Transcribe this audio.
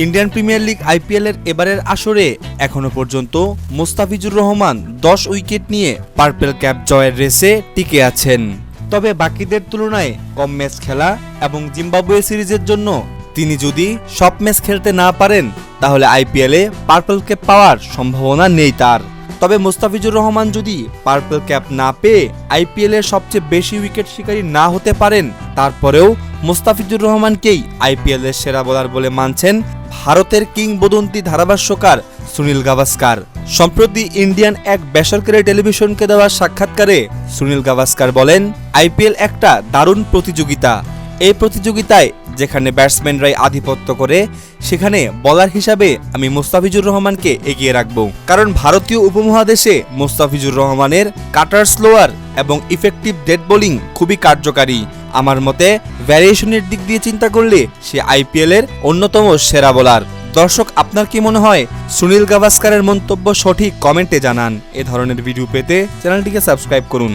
Indian premier league আইপিএলের এবারের আসরে এখনও পর্যন্ত মোস্তাফিজুর রহমান দশ উইকেট নিয়ে পার্পেল ক্যাপ জয়ের রেসে টিকে আছেন। তবে বাকিদের তুলনায় কম ম্যাচ খেলা এবং জিম্বাবুয়ে সিরিজের জন্য তিনি যদি সব ম্যাচ খেলতে না পারেন, তাহলে আইপিএলে পার্পল ক্যাপ পাওয়ার সম্ভাবনা নেই তার। তবে মোস্তাফিজুর রহমান যদি পার্পল ক্যাপ না পেয়ে আইপিএল এর সবচেয়ে বেশি উইকেট শিকারী না হতে পারেন, তারপরেও মোস্তাফিজুর রহমানকেই আইপিএল এর সেরা বোলার বলে মানছেন ভারতের কিংবদন্তি ধারাভাষ্যকার সুনীল গাভাস্কার। সম্প্রতি ইন্ডিয়ান এক বেসরকারি টেলিভিশনকে দেওয়া সাক্ষাৎকারে সুনীল গাভাস্কার বলেন, আইপিএল একটা দারুণ প্রতিযোগিতা। এই প্রতিযোগিতায় যেখানে ব্যাটসম্যানরাই আধিপত্য করে, সেখানে বলার হিসাবে আমি মোস্তাফিজুর রহমানকে এগিয়ে রাখব। কারণ ভারতীয় উপমহাদেশে মোস্তাফিজুর রহমানের কাটার স্লোয়ার এবং ইফেক্টিভ ডেড বোলিং খুবই কার্যকারী। আমার মতে ভ্যারিয়েশনের দিক দিয়ে চিন্তা করলে সে আইপিএলের অন্যতম সেরা বোলার দর্শক, আপনার কি মনে হয়? সুনীল গাভাস্কারের মন্তব্য সঠিক কমেন্টে জানান। এ ধরনের ভিডিও পেতে চ্যানেলটিকে সাবস্ক্রাইব করুন।